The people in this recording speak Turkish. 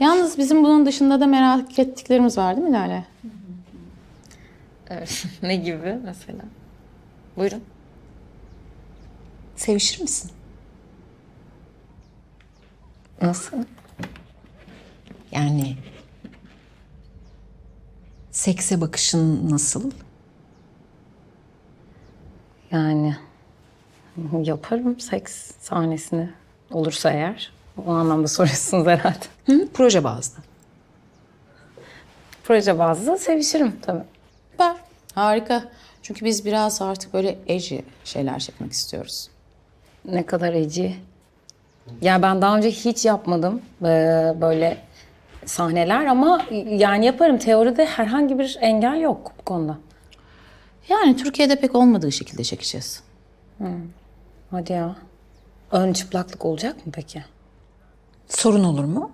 Yalnız bizim bunun dışında da merak ettiklerimiz var değil mi Lale? Evet. ne gibi mesela? Buyurun. Sevişir misin? Nasıl? Yani sekse bakışın nasıl? Yani yaparım seks sahnesini olursa eğer. O anlamda soruyorsunuz herhalde. Hı? Proje bazlı. Proje bazlı sevişirim tabii. Süper. Harika. Çünkü biz biraz artık böyle edgy şeyler çekmek istiyoruz. Ne kadar eci. Ya ben daha önce hiç yapmadım ee, böyle sahneler ama yani yaparım. Teoride herhangi bir engel yok bu konuda. Yani Türkiye'de pek olmadığı şekilde çekeceğiz. Hadi ya. Ön çıplaklık olacak mı peki? Sorun olur mu?